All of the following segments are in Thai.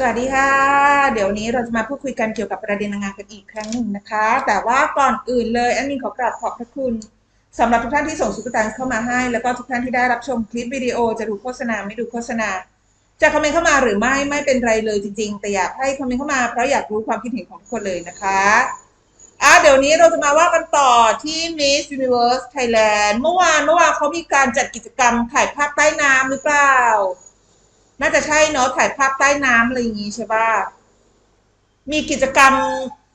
สวัสดีค่ะ เดี๋ยวนี้เราจะมาพูดคุยกันเกี่ยวกับประเด็นงามกันอีกครั้งหนึ่งนะคะ แต่ว่าก่อนอื่นเลยแอดมินขอกราบขอบพระคุณสำหรับทุกท่านที่ส่งสุขตังเข้ามาให้ แล้วก็ทุกท่านที่ได้รับชมคลิปวิดีโอจะดูโฆษณาไม่ดูโฆษณา จะคอมเมนต์เข้ามาหรือไม่ไม่เป็นไรเลยจริง ๆ แต่อยากให้คอมเมนต์เข้ามาเพราะอยากรู้ความคิดเห็นของทุกคนเลยนะคะอะเดี๋ยวนี้เราจะมาว่ากันต่อที่ Miss Universe Thailand เมื่อวานเมื่อวานเขามีการจัดกิจกรรมถ่ายภาพใต้น้ำหรือเปล่า น่าจะใช่เนาะถ่ายภาพใต้น้ำอะไรอย่างงี้ใช่ป่ะมีกิจกรรม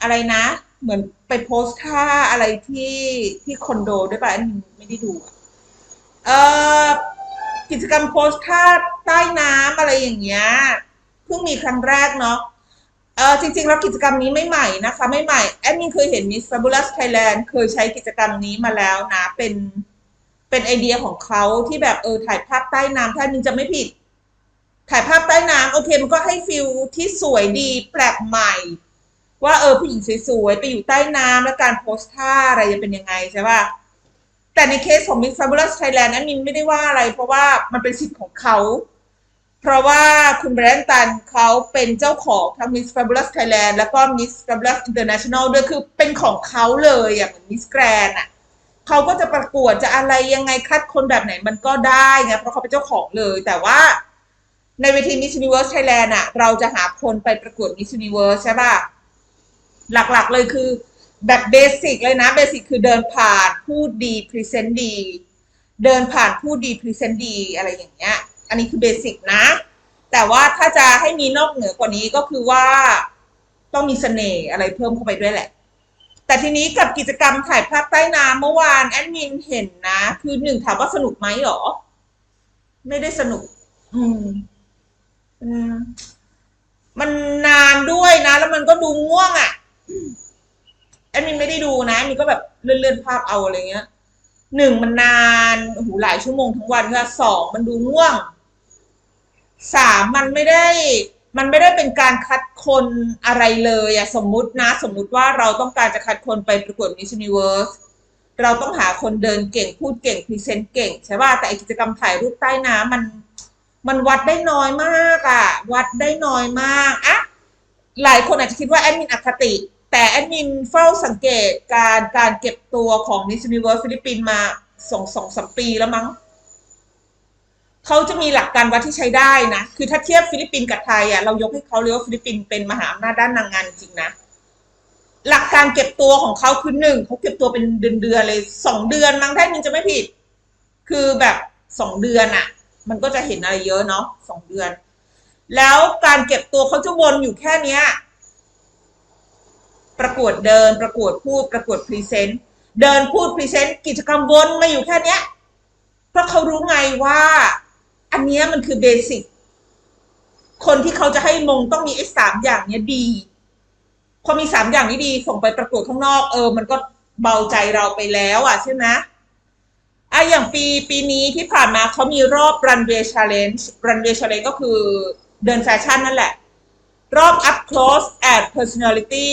อะไรนะ เหมือนไปโพสท่าอะไรที่ที่คอนโดด้วยป่ะอันไม่ได้ดูเอ่อกิจกรรมโพสท่าใต้น้ำอะไรอย่างเงี้ยเพิ่งมีครั้งแรกเนาะเออจริงๆแล้วกิจกรรมนี้ไม่ใหม่นะคะ ไม่ใหม่แอดมินเคยเห็น Miss Fabulous Thailand เคยใช้กิจกรรมนี้มาแล้วนะ เป็นเป็นไอเดียของเขาที่แบบเออถ่ายภาพใต้น้ำถ้ามินจะไม่ผิด ถ่ายภาพใต้น้ำโอเคมันก็ให้ฟิลที่สวยดีแปลกใหม่ ว่าเออผู้หญิงสวยๆ ไปอยู่ใต้น้ำแล้วการโพสท่าอะไรจะเป็นยังไงใช่ป่ะแต่ในเคสของ Miss Fabulous Thailand นั้นมินไม่ได้ว่าอะไร เพราะว่ามันเป็นสิทธิ์ของเขา เพราะว่าคุณแบรนตันเขาเป็นเจ้าของทั้ง Miss Fabulous Thailand แล้วก็ Miss Fabulous International ด้วยคือเป็นของเขาเลยอะเหมือน Miss Grand อะเขาก็จะประกวดจะอะไรยังไงคัดคนแบบไหนมันก็ได้ไงเพราะเขาเป็นเจ้าของเลยแต่ว่า ในเวที Miss Universe Thailand อะเราจะหาคนไปประกวด Miss Universe ใช่ป่ะ หลักๆเลยคือแบบเบสิกเลยนะเบสิกคือเดินผ่านพูดดีพรีเซนต์ดี เดินผ่านพูดดีพรีเซนต์ดีอะไรอย่างเงี้ย อันนี้คือเบสิกนะ แต่ว่าถ้าจะให้มีนอกเหนือกว่านี้ก็คือว่าต้องมีเสน่ห์อะไรเพิ่มเข้าไปด้วยแหละ แต่ทีนี้กับกิจกรรมถ่ายภาพใต้น้ำเมื่อวานแอดมินเห็นนะ คือหนึ่งถามว่าสนุกไหมหรอ ไม่ได้สนุก อืม มันนานด้วยนะ แล้วมันก็ดูง่วงอะ่ะแอดมินไม่ได้ดูนะแอดมินก็แบบเลื่อนๆภาพเอาอะไรเงี้ยหนึ่งมันนานโอ้โหลายชั่วโมงทั้งวันค่ะสองมันดูง่วงสามมันไม่ได้ มันไม่ได้เป็นการคัดคนอะไรเลยอะสมมุตินะ สมมุติว่าเราต้องการจะคัดคนไปประกวด Miss Universe เราต้องหาคนเดินเก่งพูดเก่งพรีเซนต์เก่งใช่ป่ะแต่กิจกรรมถ่ายรูปใต้น้ำมัน มันวัดได้น้อยมากอะวัดได้น้อยมากอะหลายคนอาจจะคิดว่าแอดมินอคติ แต่แอดมินเฝ้าสังเกตการการเก็บตัวของ Miss Universe ฟิลิปปินส์มาสองสองสามปีแล้วมั้งเขาจะมีหลักการวัดที่ใช้ได้นะ คือถ้าเทียบฟิลิปปินส์กับไทยอะเรายกให้เขาเลยกว่าฟิลิปปินส์เป็นมหาอำนาจด้านนางงานจริงนะ หลักการเก็บตัวของเขาคือหนึ่งเขาเก็บตัวเป็นเดือนเดือนเลยสองเดือนมั้งถ้ามินจะไม่ผิด คือแบบสองเดือนอะ มันก็จะเห็นอะไรเยอะเนาะสองเดือน แล้วการเก็บตัวเขาจะวนอยู่แค่เนี้ย ประกวดเดินประกวดพูดประกวดพรีเซนต์เดินพูดพรีเซนต์กิจกรรมวนมาอยู่แค่เนี้ย เพราะเขารู้ไงว่า อันเนี้ยมันคือเบสิกคนที่เขาจะให้มงต้องมีไอ้สามอย่างเนี้ยดี พอมีสามอย่างนี้ดี ส่งไปประกวดข้างนอก เออ มันก็เบาใจเราไปแล้วอะใช่ไหม อะอย่างปีปีนี้ที่ผ่านมาเขามีรอบ runway challenge runway challenge ก็คือเดินแฟชั่นนั่นแหละ รอบ up close and personality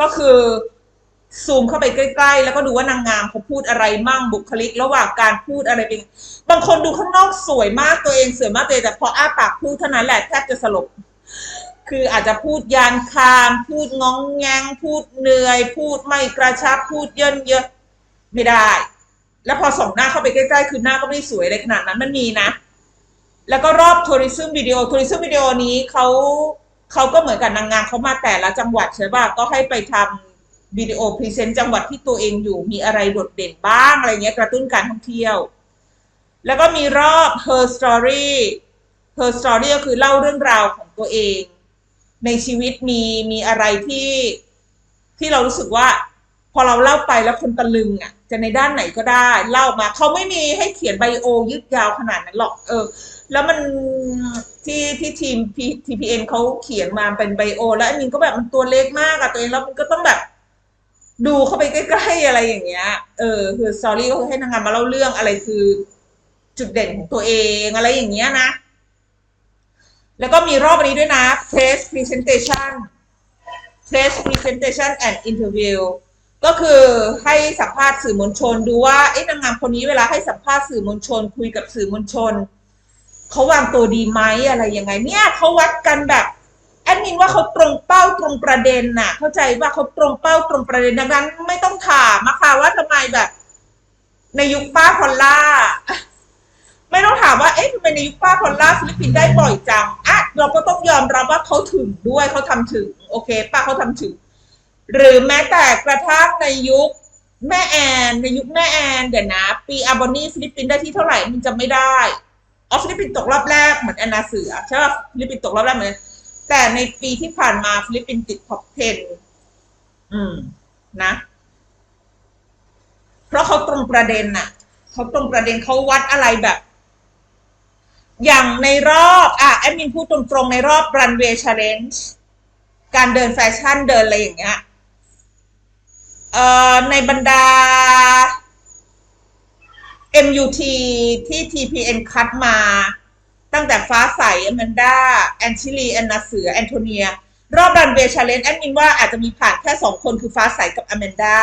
ก็คือซูมเข้าไปใกล้ๆ แล้วก็ดูว่านางงามเขาพูดอะไรมั่งบุคลิก ระหว่างการพูดอะไรเป็น บางคนดูข้างนอกสวยมากตัวเองสวยมากตัวเองแต่พออ้าปากพูดเท่านั้นแหละแทบจะสลบ คืออาจจะพูดยานคามพูดงองแงง พูดเหนื่อย พูดไม่กระชับพูดเยินเยอะไม่ได้ แล้วพอส่องหน้าเข้าไปใกล้ๆ คือหน้าก็ไม่สวยเลยขนาดนั้นมันมีนะ แล้วก็รอบทัวริซึมวิดีโอทัวริซึมวิดีโอนี้เขาเขาก็เหมือนกับนางงามเขามาแต่ละจังหวัดใช่ป่ะก็ให้ไปทำวิดีโอพรีเซนต์จังหวัดที่ตัวเองอยู่มีอะไรโดดเด่นบ้างอะไรเงี้ยกระตุ้นการท่องเที่ยว แล้วก็มีรอบ her story her story ก็คือเล่าเรื่องราวของตัวเอง ในชีวิตมีมีอะไรที่ที่เรารู้สึกว่า พอเราเล่าไปแล้วคนตะลึงอะ จะในด้านไหนก็ได้ เล่ามาเขาไม่มีให้เขียนไบโอยืดยาวขนาดนั้นหรอกเออ แล้วมันที่ที่ทีม TPN เขาเขียนมาเป็นไบโอ แล้วอันนี้ก็แบบมันตัวเล็กมากอะตัวเองแล้วมันก็ต้องแบบดูเข้าไปใกล้ๆอะไรอย่างเงี้ย เออ คือสอรี่ก็คือให้นางงามมาเล่าเรื่องอะไรคือ จุดเด่นของตัวเองอะไรอย่างเงี้ยนะ แล้วก็มีรอบอันนี้ด้วยนะ press presentation press presentation and interview ก็คือให้สัมภาษณ์สื่อมวลชนดูว่าไอ้นางงามคนนี้เวลาให้สัมภาษณ์สื่อมวลชน คุยกับสื่อมวลชนเขาวางตัวดีไหมอะไรยังไง เนี่ยเขาวัดกันแบบแอดมินว่าเขาตรงเป้าตรงประเด็นน่ะ เข้าใจว่าเขาตรงเป้าตรงประเด็นดังนั้น ไม่ต้องถามอะค่ะว่าทำไมแบบ ในยุคป้าพอลล่า ไม่ต้องถามว่าเอ๊ะทำไมในยุคป้าพอลล่าฟิลิปปินส์ได้บ่อยจังอะเราก็ต้องยอมรับว่าเขาถึงด้วยเขาทำถึง โอเค ป้าเขาทำถึง หรือแม้แต่กระทั่งในยุคแม่แอนในยุคแม่แอนเดี๋ยวนะ ปีอาบอนีฟิลิปปินส์ได้ที่เท่าไหร่มันจะไม่ได้ออฟิลิปปินส์ตกรอบแรกเหมือนแอนนาเสือใช่ป่ะฟิลิปปินส์ตกรอบแรกเหมือนแต่ในปีที่ผ่านมาฟิลิปปินส์ติดท็อป10อืมนะ เพราะเขาตรงประเด็นน่ะเขาตรงประเด็นเขาวัดอะไรแบบ อย่างในรอบอะแอดมินพูดตรงๆในรอบ runway challenge การเดินแฟชั่นเดินอะไรอย่างเงี้ย ในบรรดา MUT ที่ TPN คัดมา ตั้งแต่ฟ้าใสอแมนด้าแอนชิลีแอนนาเสือแอนโทเนีย รอบรันเวย์ชาเลนแอดมินว่าอาจจะมีผ่านแค่สองคนคือฟ้าใสกับอแมนด้า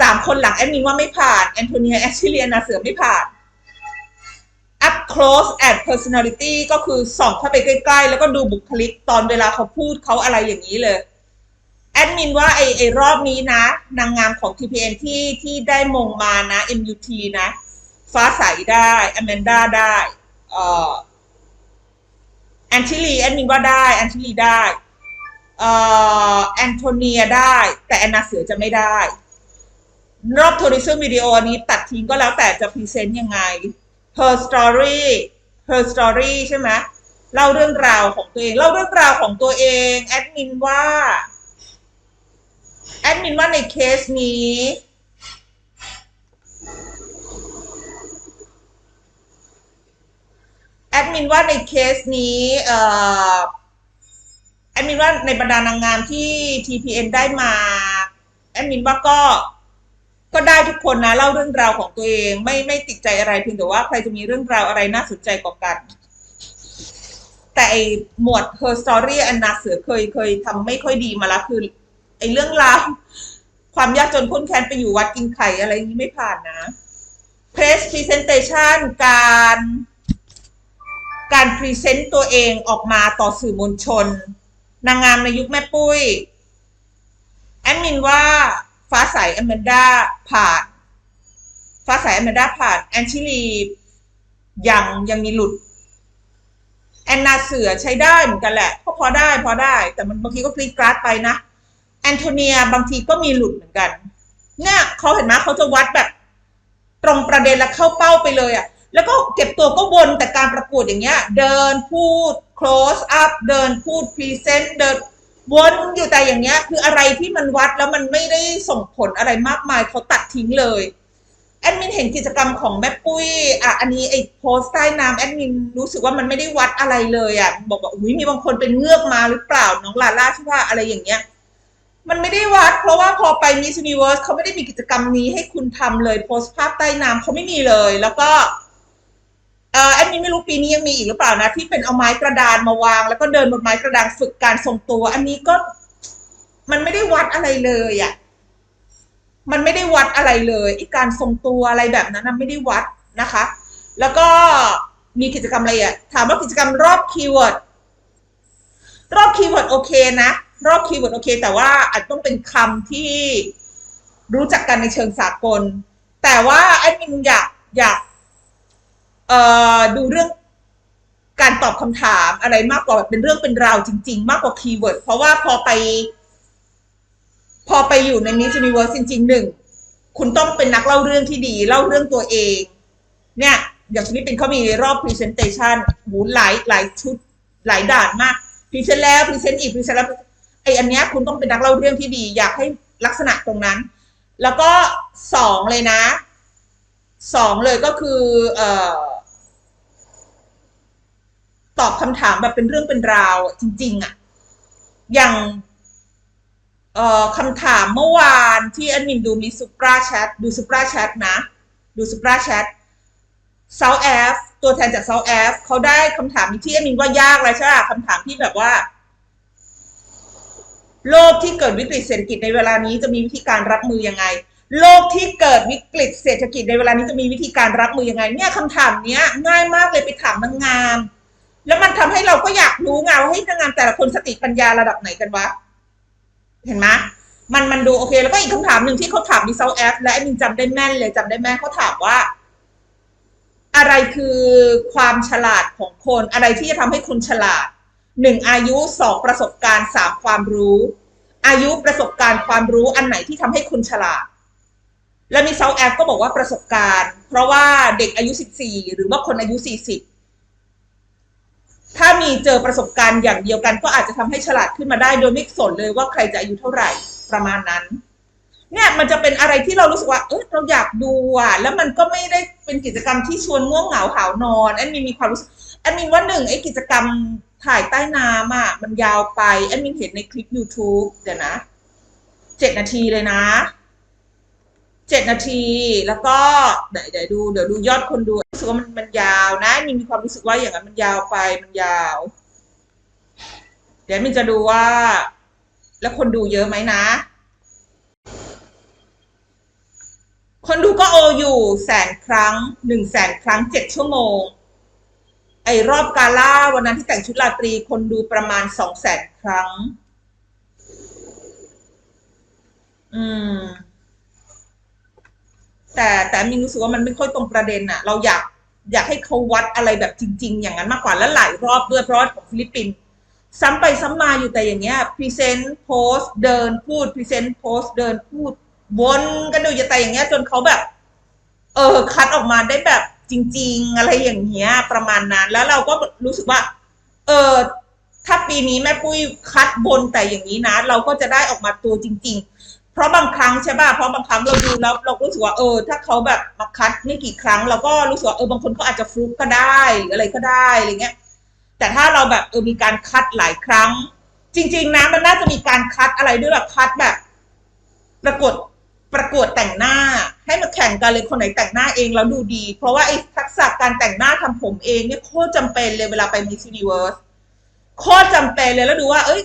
สามคนหลังแอดมินว่าไม่ผ่านแอนโทเนียแอนชิลีแอนนาเสือไม่ผ่าน up close and personality ก็คือส่องเข้าไปใกล้ ๆ แล้วก็ดูบุคลิกตอนเวลาเขาพูดเขาอะไรอย่างนี้เลย แอดมินว่าไอไอรอบนี้นะ นางงามของ TPN ที่ที่ได้มงมานะ MUT นะ ฟ้าใสได้อแมนด้าได้เอ่อแอนชิลีแอดมินว่าได้แอนชิลีได้เอ่อแอนโทเนียได้ แต่แอนนาเสือจะไม่ได้ รอบทัวริซึมวิดีโอนี้ตัดทิ้งก็แล้วแต่จะพรีเซนต์ยังไง her story her story ใช่ไหมเล่าเรื่องราวของตัวเอง เล่าเรื่องราวของตัวเอง แอดมินว่า แอดมินว่าในเคสนี้ แอดมินว่าในเคสนี้เอ่อแอดมินว่าในบรรดานางงามที่ TPN ได้มา แอดมินว่าก็ก็ได้ทุกคนนะเล่าเรื่องราวของตัวเอง ไม่ไม่ติดใจอะไรเพียงแต่ว่าใครจะมีเรื่องราวอะไรน่าสนใจกว่ากัน แต่หมวด her story อันนาเสือเคยเคยทำไม่ค่อยดีมาแล้วคือ ไอ้เรื่องราวความยากจนข้นแค้นไปอยู่วัดกินไข่อะไรนี้ไม่ผ่านนะ press presentation การการพรีเซนต์ตัวเองออกมาต่อสื่อมวลชน นางงามในยุคแม่ปุ้ย แอดมินว่าฟ้าใสอแมนดาผ่าน ฟ้าใสอแมนดาผ่านแอนชิลียังยังมีหลุด แอนนาเสือใช้ได้เหมือนกันแหละก็พอได้พอได้ แต่มันบางทีก็กรีดกราดไปนะ อนโทเนียบางทีก็มีหลุดเหมือนกัน เนี่ยเขาเห็นไหมเขาจะวัดแบบ ตรงประเด็นแล้วเข้าเป้าไปเลยอะ่ะ แล้วก็เก็บตัวก็วนแต่การประกวดอย่างเงี้ย เดินพูด close up เดินพูด present เดินวนอยู่แต่อย่างเงี้ย คืออะไรที่มันวัดแล้วมันไม่ได้ส่งผลอะไรมากมายเขาตัดทิ้งเลยแอดมินเห็นกิจกรรมของแม่ปุ้ยอะอันนี้ไอ้โพสต์ใต้น้ำแอดมินรู้สึกว่ามันไม่ได้วัดอะไรเลยอะบอกว่าอุ้ยมีบางคนเป็นเงือกมาหรือเปล่าน้องลาล่าใช่ว่าอะไรอย่างเงี้ย มันไม่ได้วัด เพราะว่าพอไป Miss Universe เขาไม่ได้มีกิจกรรมนี้ให้คุณทำเลยโพสต์ภาพใต้น้ำเขาไม่มีเลย แล้วก็เอ่อแอดมินไม่รู้ปีนี้ยังมีอีกหรือเปล่านะ ที่เป็นเอาไม้กระดานมาวาง แล้วก็เดินบนไม้กระดานฝึกการทรงตัว อันนี้ก็ มันไม่ได้วัดอะไรเลยอะมันไม่ได้วัดอะไรเลยไอ้การทรงตัวอะไรแบบนั้นนะไม่ได้วัดนะคะ แล้วก็มีกิจกรรมอะไรอะถามว่ากิจกรรมรอบคีย์เวิร์ดรอบคีย์เวิร์ดโอเคนะ รอบคีย์เวิร์ดโอเค แต่ว่าอาจต้องเป็นคำที่รู้จักกันในเชิงสากล แต่ว่าแอดมินอยากอยากเอ่อดูเรื่องการตอบคำถามอะไรมากกว่าแบบเป็นเรื่องเป็นราวจริง ๆ มากกว่าคีย์เวิร์ดเพราะว่าพอไป พอไปอยู่ใน Miss Universe จริงๆหนึ่งคุณต้องเป็นนักเล่าเรื่องที่ดี เล่าเรื่องตัวเอง เนี่ย อย่างฟิลิปปินเขามีรอบ Presentation หูหลายหลายชุดหลายด่านมากพรีเซนต์แล้วพรีเซนต์อีกพรีเซนต์แล้ว ไออันเนี้ยคุณต้องเป็นนักเล่าเรื่องที่ดี อยากให้ลักษณะตรงนั้น แล้วก็สองเลยนะสองเลยก็คือเอ่อตอบคำถามแบบเป็นเรื่องเป็นราวจริง ๆอะอย่างเอ่อคำถามเมื่อวานที่แอดมินดูมีซูปราแชทดูซูปราแชทนะ ดูซูปราแชทเซาแอฟตัวแทนจากเซาแอฟเขาได้คำถามที่แอดมินว่ายากเลยใช่ไหมคำถามที่แบบว่า โลกที่เกิดวิกฤตเศรษฐกิจในเวลานี้จะมีวิธีการรับมือยังไง โลกที่เกิดวิกฤตเศรษฐกิจในเวลานี้จะมีวิธีการรับมือยังไง เนี่ยคำถามเนี้ยง่ายมากเลยไปถามนางงาม แล้วมันทำให้เราก็อยากรู้ไงว่าเฮ้นางงามแต่ละคนสติปัญญาระดับไหนกันวะ เห็นไหมมันมันดูโอเค แล้วก็อีกคำถามหนึ่งที่เขาถามมีเซาแอฟและแอดมินจำได้แม่นเลยจำได้แม่นเขาถามว่า อะไรคือความฉลาดของคนอะไรที่จะทำให้คนฉลาด หนึ่งอายุสองประสบการณ์สามความรู้ อายุประสบการณ์ความรู้อันไหนที่ทำให้คุณฉลาด และมีเซาแอฟก็บอกว่าประสบการณ์ เพราะว่าเด็กอายุสิบสี่หรือว่าคนอายุสี่สิบถ้ามีเจอประสบการณ์อย่างเดียวกัน ก็อาจจะทำให้ฉลาดขึ้นมาได้โดยไม่สนเลยว่าใครจะอายุเท่าไหร่ประมาณนั้นเนี่ยมันจะเป็นอะไรที่เรารู้สึกว่า เออเราอยากดูอะ แล้วมันก็ไม่ได้เป็นกิจกรรมที่ชวนง่วงเหงาหาวนอน แอนมินมีความรู้สึกแอนมินว่าหนึ่งไอ้กิจกรรม ถ่ายใต้น้ำอะ มันยาวไปแอนมินเห็นในคลิป YouTube เดี๋ยวนะเจ็ดนาทีเลยนะเจ็ดนาทีแล้วก็เดี๋ยวเดี๋ยวดูเดี๋ยวดูยอดคนดูรู้สึกว่ามันมันยาวนะมินมีความรู้สึกว่าอย่างนั้นมันยาวไปมันยาว เดี๋ยวแอดมินจะดูว่า แล้วคนดูเยอะไหมนะ คนดูก็โออยู่แสนครั้งหนึ่งแสนครั้งเจ็ดชั่วโมง ไอรอบกาล่าวันนั้นที่แต่งชุดราตรีคนดูประมาณสองแสนครั้ง อืม แต่แต่มินรู้สึกว่ามันไม่ค่อยตรงประเด็นอะเราอยากอยากให้เขาวัดอะไรแบบจริง ๆ อย่างนั้นมากกว่าและหลายรอบด้วยเพราะว่าของฟิลิปปินส์ซ้ำไปซ้ำมาอยู่แต่อย่างเงี้ยพรีเซนต์โพสเดินพูดพรีเซนต์โพสเดินพูดวนกันดูอยู่แต่อย่างเงี้ย จนเขาแบบ เออ คัดออกมาได้แบบ จริง ๆ อะไรอย่างเงี้ย ประมาณนั้น แล้วเราก็รู้สึกว่า เออถ้าปีนี้แม่ปุ้ยคัดบนแต่อย่างนี้นะ เราก็จะได้ออกมาตัวจริง ๆ เพราะบางครั้งใช่ป่ะเพราะบางครั้งเราดูแล้วเรารู้สึกว่าเออ ถ้าเขาแบบมาคัดไม่กี่ครั้งเราก็รู้สึกว่าเออบางคนเขาอาจจะฟลุกก็ได้หรืออะไรก็ได้อะไรเงี้ย แต่ถ้าเราแบบเออมีการคัดหลายครั้ง จริง ๆนะมันน่าจะมีการคัดอะไรด้วยแบบคัดแบบ ประกวด ประกวดแต่งหน้าให้มาแข่งกันเลยคนไหนแต่งหน้าเองแล้วดูดี เพราะว่าไอ้ทักษะการแต่งหน้าทำผมเองเนี่ยโคตรจำเป็นเลยเวลาไป Miss Universe โคตรจำเป็นเลยแล้วดูว่า เอ้ย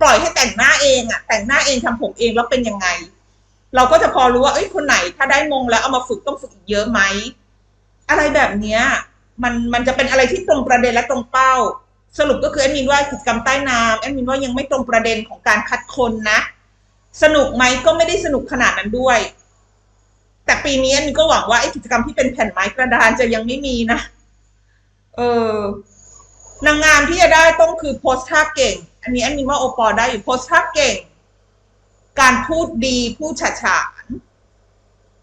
ปล่อยให้แต่งหน้าเองอะแต่งหน้าเองทำผมเองแล้วเป็นยังไง เราก็จะพอรู้ว่าเอ้ยคนไหนถ้าได้มงแล้วเอามาฝึกต้องฝึกอีกเยอะไหมอะไรแบบเนี้ยมันมันจะเป็นอะไรที่ตรงประเด็นและตรงเป้า สรุปก็คือแอดมินว่ากิจกรรมใต้น้ำแอดมินว่ายังไม่ตรงประเด็นของการคัดคนนะ สนุกไหมก็ไม่ได้สนุกขนาดนั้นด้วย แต่ปีนี้แอดมินก็หวังว่าไอ้กิจกรรมที่เป็นแผ่นไม้กระดานจะยังไม่มีนะ เออนางงามที่จะได้ต้องคือโพสท่าเก่ง อันนี้แอดมินว่าโอปอลได้อยู่โพสท่าเก่ง การพูดดีพูดฉาฉาน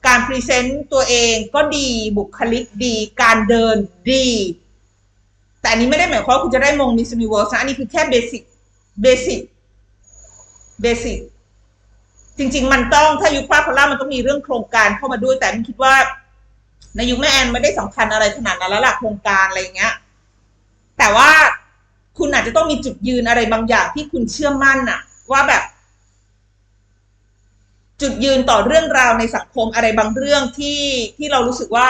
การพรีเซนต์ตัวเองก็ดีบุคลิกดี การเดินดี แต่อันนี้ไม่ได้หมายความว่าคุณจะได้มงมิส s u น i เวิร์สนะอันนี้คือแค่เบสิกเบสิกเบสิก จริง ๆ มันต้องถ้ายุคป้าพอล่ามันต้องมีเรื่องโครงการเข้ามาด้วย แต่มคิดว่า ในยุคแม่แอนไม่ได้สำคัญอะไรขนาดนั้นแล้วล่ะโครงการอะไรเงี้ย แต่ว่าคุณอาจจะต้องมีจุดยืนอะไรบางอย่างที่คุณเชื่อมั่นอะว่าแบบ จุดยืนต่อเรื่องราวในสังคมอะไรบางเรื่องที่ที่เรารู้สึกว่า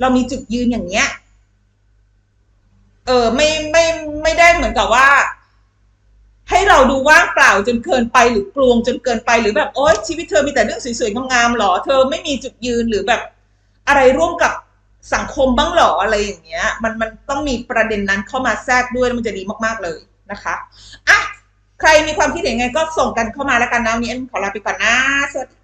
เรามีจุดยืนอย่างเงี้ย เออไม่ไม่ไม่ได้เหมือนกับว่า ให้เราดูว่างเปล่าจนเกินไปหรือกลวงจนเกินไปหรือแบบโอ๊ยชีวิตเธอมีแต่เรื่องสวยๆงามๆหรอ เธอไม่มีจุดยืนหรือแบบอะไรร่วมกับสังคมบ้างหรออะไรอย่างเงี้ย มันมันต้องมีประเด็นนั้นเข้ามาแทรกด้วยมันจะดีมากๆเลยนะคะอะใครมีความคิดเห็นไงก็ส่งกันเข้ามาแล้วกันนะวันนี้ขอลาไปก่อนนะสวัสดี